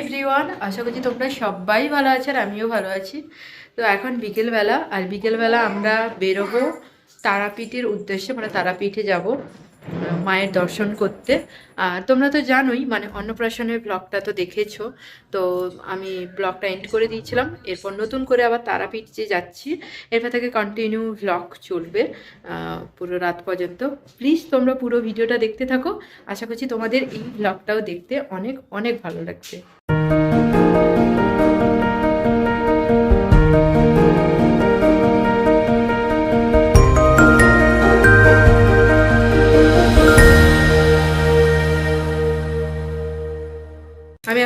Everyone আশা করছি তোমরা সবাই ভালো আছো আর আমিও ভালো আছি। তো এখন বিকেলবেলা, আর বিকেলবেলা আমরা বেরোবো তারাপীঠের উদ্দেশ্যে মানে তারাপীঠে যাব। মায়ের দর্শন করতে। তোমরা তো জানোই মানে অন্নপ্রাশনের ব্লগটা তো দেখেছ। তো আমি ব্লগটা এন্ড করে দিয়েছিলাম। এরপর নতুন করে আবার তারাপীঠ যে যাচ্ছি, এরপর থেকে কন্টিনিউ ব্লগ চলবে পুরো রাত পর্যন্ত। প্লিজ তোমরা পুরো ভিডিওটা দেখতে থাকো। আশা করছি তোমাদের এই ব্লগটাও দেখতে অনেক অনেক ভালো লাগছে।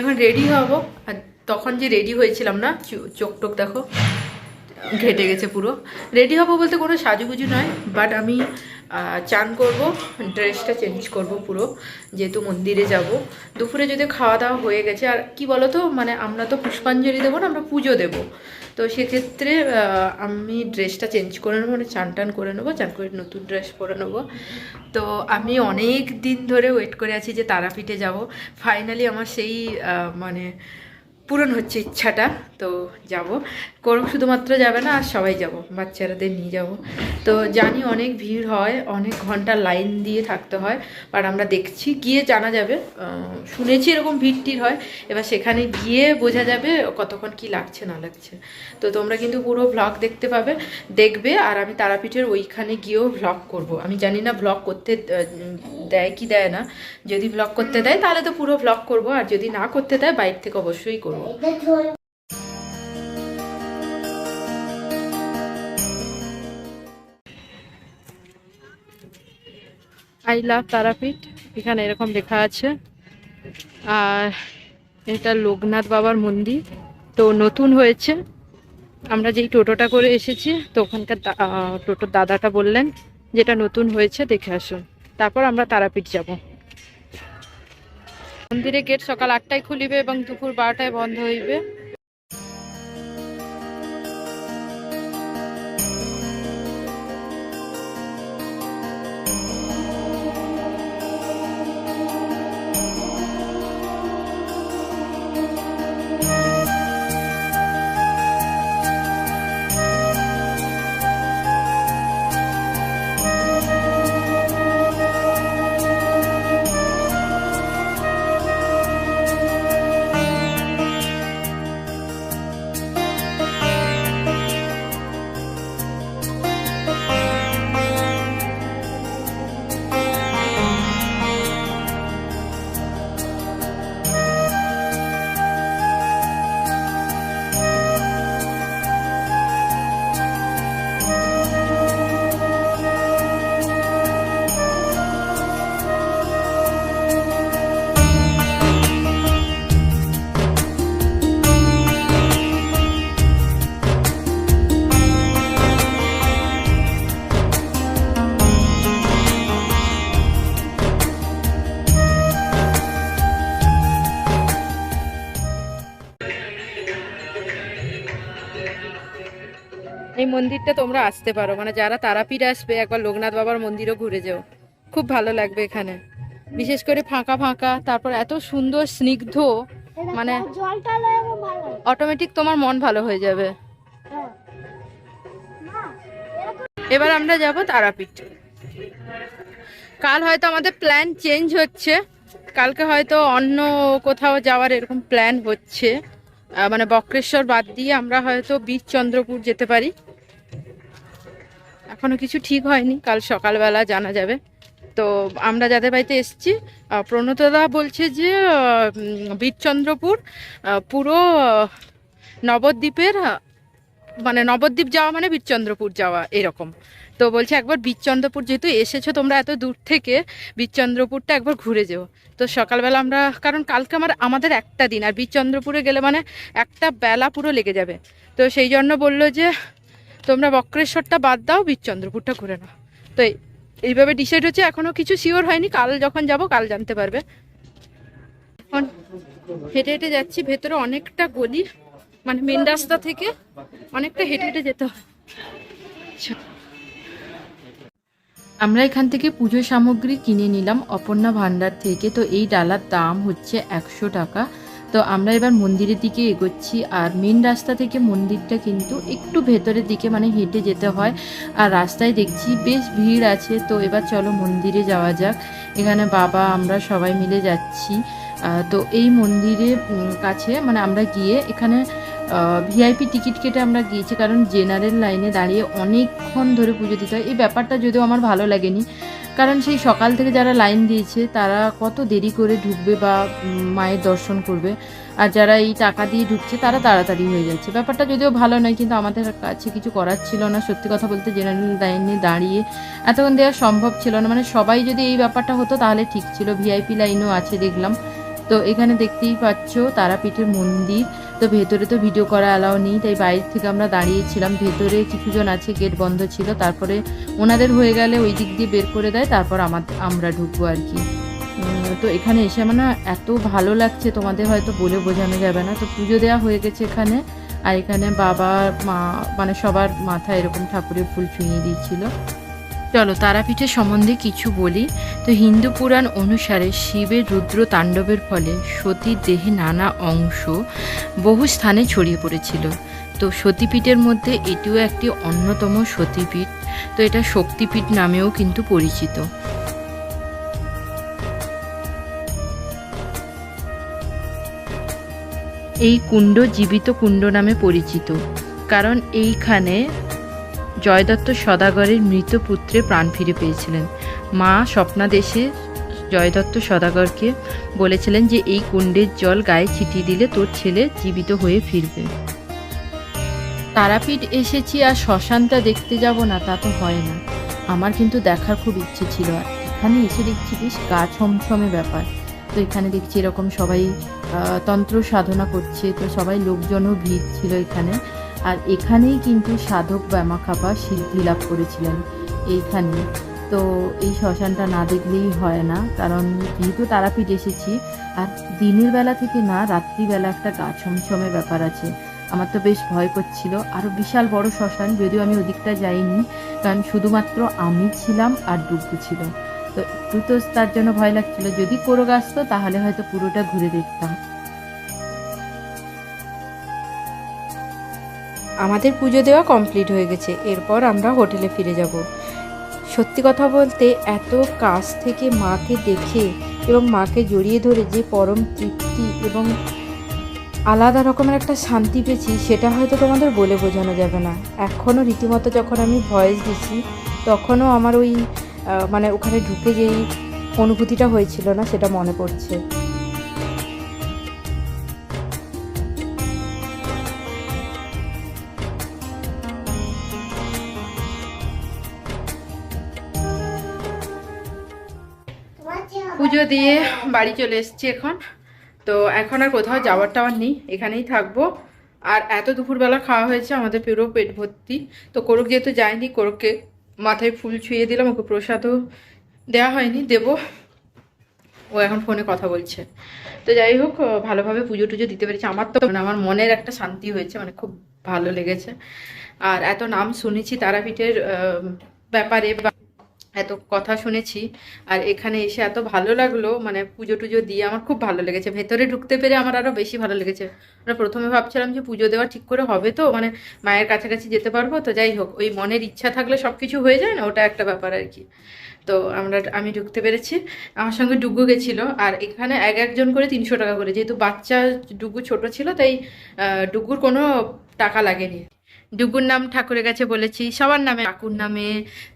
এখন রেডি হব। আর তখন যে রেডি হয়েছিলাম না চোখ টোক দেখো। ঘেটে গেছে পুরো। রেডি হব বলতে কোনো সাজুগুজু নয় বাট আমি চান করব ড্রেসটা চেঞ্জ করব পুরো, যেহেতু মন্দিরে যাব। দুপুরে যদি খাওয়া দাওয়া হয়ে গেছে, আর কি বলো তো মানে আমরা তো পুষ্পাঞ্জলি দেবো না, আমরা পুজো দেবো। তো সেক্ষেত্রে আমি ড্রেসটা চেঞ্জ করে নেব মানে চান টান করে নেব, চান করে নতুন ড্রেস পরে নেব। তো আমি অনেক দিন ধরে ওয়েট করে আছি যে তারাপীঠে যাব। ফাইনালি আমার সেই মানে পূরণ হচ্ছে ইচ্ছাটা, তো যাব। কোনো শুধুমাত্র যাবে না, আর সবাই যাব, বাচ্চারাদের নিয়ে যাব। তো জানি অনেক ভিড় হয়, অনেক ঘণ্টা লাইন দিয়ে থাকতে হয় বাট আমরা দেখছি, গিয়ে জানা যাবে। শুনেছি এরকম ভিড় টির হয়, এবার সেখানে গিয়ে বোঝা যাবে কতক্ষণ কি লাগছে, না লাগছে। তো তোমরা কিন্তু পুরো ভ্লগ দেখতে পাবে, দেখবে, আর আমি তারাপীঠের ওইখানে গিয়েও ভ্লগ করব। আমি জানি না ভ্লগ করতে দেয় কি দেয় না। যদি ভ্লগ করতে দেয়, তাহলে তো পুরো ভ্লগ করব, আর যদি না করতে দেয়, বাইরে থেকে অবশ্যই করব। আই লাভ তারাপীঠ, এখানে এরকম লেখা আছে। আর এটা লোকনাথ বাবার মন্দির। তো নতুন হয়েছে। আমরা যেই টোটোটা করে এসেছি তো ওখানকার টোটোর দাদাটা বললেন যেটা নতুন হয়েছে, দেখে আসুন। তারপর আমরা তারাপীঠ যাব। মন্দিরে গেট সকাল আটটায় খুলিবে এবং দুপুর বারোটায় বন্ধ হইবে। এই মন্দিরটা তোমরা আসতে পারো। মানে যারা তারাপীঠ আসবে একবার লোকনাথ বাবার মন্দিরও ঘুরে যাও। খুব ভালো লাগবে এখানে। বিশেষ করে ফাঁকা ফাঁকা তারপর এত সুন্দর স্নিগ্ধ মানে। অটোমেটিক তোমার মন ভালো হয়ে যাবে। হ্যাঁ। এবার আমরা যাব তারাপীঠ। কাল হয়তো আমাদের প্ল্যান চেঞ্জ হচ্ছে। কালকে হয়তো অন্য কোথাও যাওয়ার এরকম প্ল্যান হচ্ছে। মানে বক্রেশ্বর বাদ দিয়ে আমরা হয়তো বীর চন্দ্রপুর যেতে পারি। এখনও কিছু ঠিক হয়নি, কাল সকালবেলা জানা যাবে। তো আমরা যাদের বাড়িতে এসছি প্রণতদা বলছে যে বীরচন্দ্রপুর পুরো নবদ্বীপের মানে নবদ্বীপ যাওয়া মানে বীরচন্দ্রপুর যাওয়া এরকম। তো বলছে একবার বীরচন্দ্রপুর যেহেতু এসেছ তোমরা এত দূর থেকে, বীরচন্দ্রপুরটা একবার ঘুরে যেও। তো সকালবেলা আমরা, কারণ কালকে আমার, আমাদের একটা দিন, আর বীরচন্দ্রপুরে গেলে মানে একটা বেলা পুরো লেগে যাবে। তো সেই জন্য বলল যে তোমরা বক্রেশ্বরটা বাদ দাও, বীরচন্দ্রপুরটা ঘুরে নাও। তো এইভাবে ডিসাইড হচ্ছে, এখনও কিছু শিওর হয়নি, কাল যখন যাব, কাল জানতে পারবে। এখন হেঁটে হেঁটে যাচ্ছি, ভেতরে অনেকটা গলি মানে মেন রাস্তা থেকে অনেকটা হেঁটে হেঁটে যেতে হয়। আমরা এখান থেকে পুজো সামগ্রী কিনে নিলাম, অপর্ণা ভান্ডার থেকে। তো এই ডালার দাম হচ্ছে একশো টাকা। তো আমরা এবার মন্দিরের দিকে এগোচ্ছি আর মেন রাস্তা থেকে মন্দিরটা কিন্তু একটু ভেতরের দিকে মানে হেঁটে যেতে হয়। আর রাস্তায় দেখছি বেশ ভিড় আছে, তো এবার চলো মন্দিরে যাওয়া যাক। এখানে বাবা, আমরা সবাই মিলে যাচ্ছি। তো এই মন্দিরে কাছে মানে আমরা গিয়ে এখানে ভিআইপি টিকিট কেটে আমরা গিয়েছি, কারণ জেনারেল লাইনে দাঁড়িয়ে অনেকক্ষণ ধরে পুজো দিতে হয়। এই ব্যাপারটা যদিও আমার ভালো লাগেনি, কারণ সেই সকাল থেকে যারা লাইন দিয়েছে, তারা কত দেরি করে ঢুকবে বা মায়ের দর্শন করবে। আর যারা এই টাকা দিয়ে ঢুকছে, তারা তাড়াতাড়ি হয়ে যাচ্ছে। ব্যাপারটা যদিও ভালো নয়, কিন্তু আমাদের কাছে কিছু করার ছিল না। সত্যি কথা বলতে জেনারেল লাইনে দাঁড়িয়ে এতক্ষণ দেওয়া সম্ভব ছিল না। মানে সবাই যদি এই ব্যাপারটা হতো, তাহলে ঠিক ছিল। ভিআইপি লাইনও আছে, দেখলাম। তো এখানে দেখতেই পাচ্ছ, তারাপীঠের মন্দির। তো ভেতরে তো ভিডিও করা অ্যালাও নেই, তাই বাইরে থেকে আমরা দাঁড়িয়েছিলাম। ভেতরে কিছুজন আছে গেট বন্ধ ছিল। তারপরে ওনাদের হয়ে গেলে ওই দিক দিয়ে বের করে দেয়, তারপর আমার আমরা ঢুকবো আর কি। তো এখানে এসে মানে এত ভালো লাগছে, তোমাদের হয়তো বলে বোঝানো যাবে না। তো পুজো দেওয়া হয়ে গেছে এখানে, আর এখানে বাবা, মা মানে সবার মাথায় এরকম ঠাকুরের ফুল ছুঁয়ে দিয়েছিল। চলো তারাপীঠের সম্বন্ধে কিছু বলি। তো হিন্দু পুরাণ অনুসারে শিবের রুদ্র তাণ্ডবের ফলে সতীর দেহে নানা অংশ বহু স্থানে ছড়িয়ে পড়েছিল। তো সতীপীঠের মধ্যে এটিও একটি অন্যতম সতীপীঠ। তো এটা শক্তিপীঠ নামেও কিন্তু পরিচিত। এই কুণ্ড জীবিত কুণ্ড নামে পরিচিত। কারণ এইখানে জয়দত্ত সদাগরের মৃত পুত্রে প্রাণ ফিরে পেয়েছিলেন। মা স্বপ্নাদেশে জয়দত্ত সদাগরকে বলেছিলেন যে, এই কুণ্ডের জল গায়ে ছিটিয়ে দিলে তোর ছেলে জীবিত হয়ে ফিরবে। তারাপীঠ এসেছি আর শ্মশানটা দেখতে যাব না, তা তো হয় না। আমার কিন্তু দেখার খুব ইচ্ছে ছিল। আর এখানে এসে দেখছি বেশ গা ছমছমে ব্যাপার। তো এখানে দেখছি এরকম সবাই তন্ত্র সাধনা করছে। তো সবাই লোকজনও ভিড় ছিল এখানে। আর এখানেই কিন্তু সাধক ব্যামাখাপা সিদ্ধি লাভ করেছিলেন এইখানে। তো এই শ্মশানটা না দেখলেই হয় না, কারণ যেহেতু তারাপীঠ এসেছি, আর দিনের বেলা থেকে না, রাত্রিবেলা একটা গা ছমছমে ব্যাপার আছে। আমার তো বেশ ভয় করছিল। আরও বিশাল বড় শ্মশান, যদিও আমি ওদিকটা যাইনি, কারণ শুধুমাত্র আমি ছিলাম আর ডুবু ছিল। তো একটু তো তার জন্য ভয় লাগছিল। যদি কোরো আসতো তাহলে হয়তো পুরোটা ঘুরে দেখতাম। আমাদের পুজো দেওয়া কমপ্লিট হয়ে গেছে, এরপর আমরা হোটেলে ফিরে যাব। সত্যি কথা বলতে, এত কাছ থেকে মাকে দেখে এবং মাকে জড়িয়ে ধরে যে পরম তৃপ্তি এবং আলাদা রকমের একটা শান্তি পেয়েছি, সেটা হয়তো তোমাদের বলে বোঝানো যাবে না। এখনও রীতিমতো যখন আমি ভয়েস দিচ্ছি তখনও আমার ওই মানে ওখানে ঢুকে যেই অনুভূতিটা হয়েছিল না, সেটা মনে পড়ছে। পুজো দিয়ে বাড়ি চলে এসেছি এখন। তো এখন আর কোথাও যাওয়ার টাওয়ার নেই, এখানেই থাকব। আর এত দুপুরবেলা খাওয়া হয়েছে, আমাদের পুরো পেট ভর্তি। তো কোরক যেহেতু যায়নি, কোরককে মাথায় ফুল ছুঁয়ে দিলাম, ওকে প্রসাদও দেওয়া হয়নি, দেবো। ও এখন ফোনে কথা বলছে। তো যাই হোক ভালোভাবে পুজো টুজো দিতে পেরেছি। আমার তো মানে আমার মনের একটা শান্তি হয়েছে মানে খুব ভালো লেগেছে। আর এত নাম শুনেছি তারাপীঠের ব্যাপারে বা এত কথা শুনেছি আর এখানে এসে এত ভালো লাগল মানে পুজো টুজো দিয়ে আমার খুব ভালো লেগেছে। ভেতরে ঢুকতে পেরে আমার আরও বেশি ভালো লেগেছে। মানে প্রথমে ভাবছিলাম যে পুজো দেওয়া ঠিক করে হবে তো মানে মায়ের কাছাকাছি যেতে পারব তো, যাই হোক, ওই মনের ইচ্ছা থাকলে সব কিছু হয়ে যায় না, ওটা একটা ব্যাপার আর কি। তো আমরা, আমি ঢুকতে পেরেছি। আমার সঙ্গে ডুগু গেছিল আর এখানে এক একজন করে তিনশো টাকা করে। যেহেতু বাচ্চা ডুগু ছোট ছিল, তাই ডুগুর কোনো টাকা লাগেনি। ডুগুর নাম ঠাকুরের কাছে বলেছি সবার নামে কাকুর নামে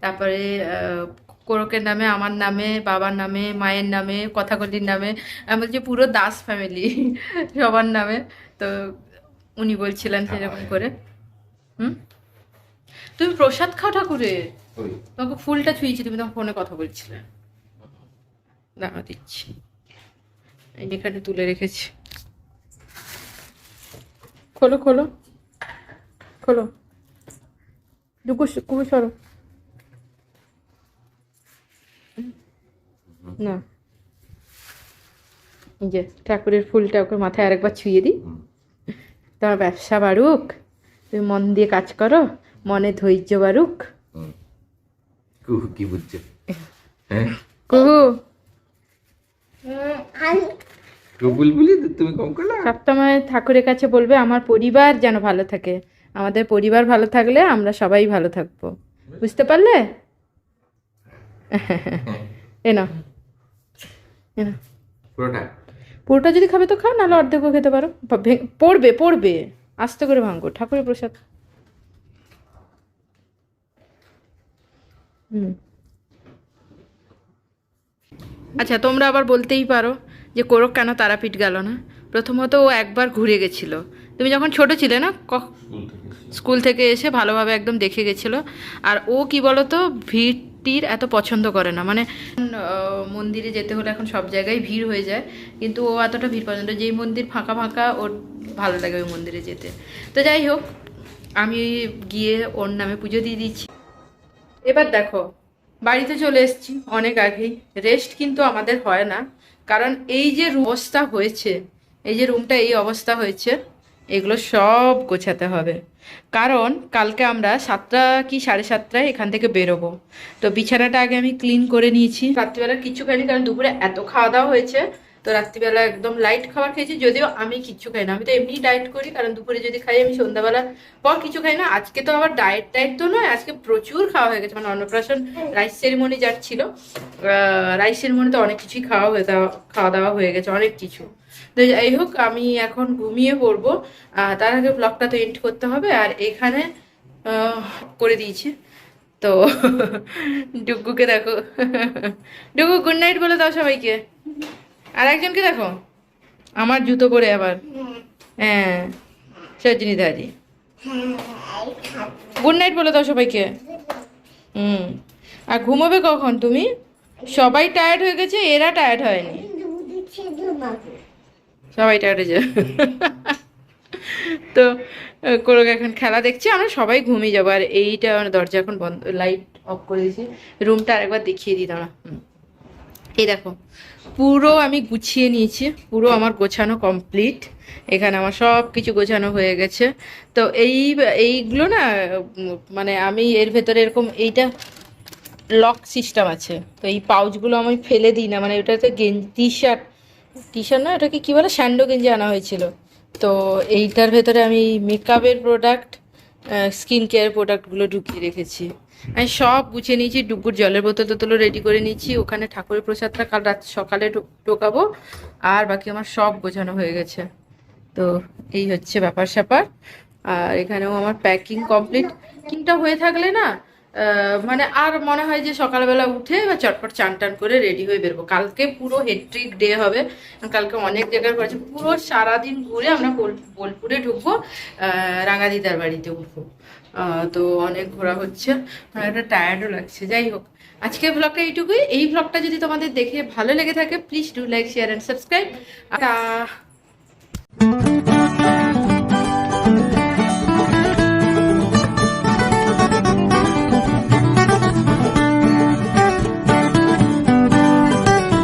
তারপরে কোরকের নামে আমার নামে বাবার নামে মায়ের নামে কথাকলির নামে আমি বলছি পুরো দাস ফ্যামিলি সবার নামে। তো উনি বলছিলেন সেরকম করে। হুম? তুমি প্রসাদ খাও ঠাকুরের তোমাকে ফুলটা ছুঁয়েছি তুমি তখন ফোনে কথা বলছিলে। দাঁড়া দিচ্ছি। এখানে তুলে রেখেছি। খোলো খোলো। খোলো। ডুকু কুকু সরো। না। যে ঠাকুরের ফুলটা ওকে মাথায় আরেকবার ছুঁয়ে দিই। তোমার ব্যবসা বাড়ুক তুমি মন দিয়ে কাজ করো মনে ধৈর্য বাড়ুক। কুহু কি বুঝছে? হ্যাঁ? কুহু। বুলবুলি তুমি কম করলা? সপ্তময় ঠাকুরের কাছে বলবে আমার পরিবার যেন ভালো থাকে। আমাদের পরিবার ভালো থাকলে আমরা সবাই ভালো থাকব। বুঝতে পারলে? এ না এ না পুরোটা? পুরোটা যদি খাবে তো খাও নাহলে অর্ধেকও খেতে পারো। পড়বে পড়বে। আস্তে করে ভাঙো ঠাকুরের প্রসাদ। হুম। আচ্ছা তোমরা আবার বলতেই পারো যে কোরক কেন তারাপীঠ গেল না? প্রথমত ও একবার ঘুরে গেছিল। তুমি যখন ছোট ছিলে না ক- স্কুল থেকে এসে ভালোভাবে একদম দেখে গেছিল। আর ও কি বলতো, ভিড়টির এত পছন্দ করে না। মানে মন্দিরে যেতে হলে এখন সব জায়গায় ভিড় হয়ে যায়। কিন্তু ও এতটা ভিড় পছন্দ যেই মন্দির ফাঁকা ফাঁকা, ওর ভালো লাগে ওই মন্দিরে যেতে। তো যাই হোক, আমি গিয়ে ওর নামে পুজো দিয়ে দিচ্ছি। এবার দেখো, বাড়িতে চলে এসেছি অনেক আগেই। রেস্ট কিন্তু আমাদের হয় না। কারণ এই যে অবস্থা হয়েছে, এই যে রুমটা, এই অবস্থা হয়েছে, এগুলো সব গোছাতে হবে। কারণ কালকে আমরা সাতটা কি সাড়ে সাতটায় এখান থেকে বেরোবো। তো বিছানাটা আগে আমি ক্লিন করে নিয়েছি। রাত্রিবেলা কিচ্ছু খাইনি, কারণ দুপুরে এত খাওয়া দাওয়া হয়েছে। তো রাত্রিবেলা একদম লাইট খাবার খেয়েছি, যদিও আমি কিচ্ছু খাই না। আমি তো এমনি ডায়েট করি, কারণ দুপুরে যদি খাই আমি সন্ধ্যাবেলা পর কিছু খাই না। আজকে তো আবার ডায়েট ডায়েট তো নয়, আজকে প্রচুর খাওয়া হয়ে গেছে। মানে অন্নপ্রাশন রাইস সেরিমনি যার ছিল রাইস সেরিমনিতে অনেক কিছুই খাওয়া হয়ে খাওয়া দাওয়া হয়ে গেছে, অনেক কিছু। তো যাই হোক, আমি এখন ঘুমিয়ে পড়ব। তার আগে ব্লগটা তো এন্ড করতে হবে, আর এখানে করে দিয়েছি। তো ডুগুকে দেখো। ডুগু গুড নাইট বলে দাও সবাইকে। আর একজনকে দেখো। আমার জুতো পরে আবার। হ্যাঁ সজনী দাদি। গুড নাইট বলে দাও সবাইকে। হুম। আর ঘুমোবে কখন তুমি? সবাই টায়ার্ড হয়ে গেছে, এরা টায়ার্ড হয়নি। সবাই হয়ে যাবে তো কোরক, এখন খেলা দেখছি, আমরা সবাই ঘুমিয়ে যাব। আর এইটা মানে দরজা এখন বন্ধ লাইট অফ করে দিয়েছি। রুমটা আরেকবার দেখিয়ে দিই, দাঁড়া। এই দেখো, পুরো আমি গুছিয়ে নিয়েছি, পুরো আমার গোছানো কমপ্লিট এখানে আমার সব কিছু গোছানো হয়ে গেছে। তো এই, এইগুলো না মানে আমি এর ভেতরে এরকম এইটা লক সিস্টেম আছে। তো এই পাউচগুলো আমি ফেলে দিই না মানে ওটাতে গেঞ্জি টি শার্ট টি শার্ট না, এটাকে কী বলে? স্যান্ডো গেঞ্জি আনা হয়েছিল। তো এইটার ভেতরে আমি মেকআপের প্রোডাক্ট স্কিন কেয়ার প্রোডাক্টগুলো ঢুকিয়ে রেখেছি। আমি সব গুছিয়ে নিয়েছি ডুবুর জলের বোতল টোতলও রেডি করে নিয়েছি। ওখানে ঠাকুরের প্রসাদটা কাল রাত সকালে ঢোকাবো। আর বাকি আমার সব গোছানো হয়ে গেছে। তো এই হচ্ছে ব্যাপার স্যাপার আর এখানেও আমার প্যাকিং কমপ্লিট কিংটা হয়ে থাকলে না মানে আর মনে হয় যে সকালবেলা উঠে বা চটপট চান টান করে রেডি হয়ে বেরবো। কালকে পুরো হেট্রিক ডে হবে। কালকে অনেক জায়গায় করেছে। পুরো সারাদিন ঘুরে আমরা বোলপুরে ঢুকবো রাঙাদিদার বাড়িতে উঠবো। তো অনেক ঘোরা হচ্ছে। একটা টায়ার্ডও লাগছে। যাই হোক আজকের ব্লগটা এইটুকুই। এই ব্লগটা যদি তোমাদের দেখে ভালো লেগে থাকে please do like share and subscribe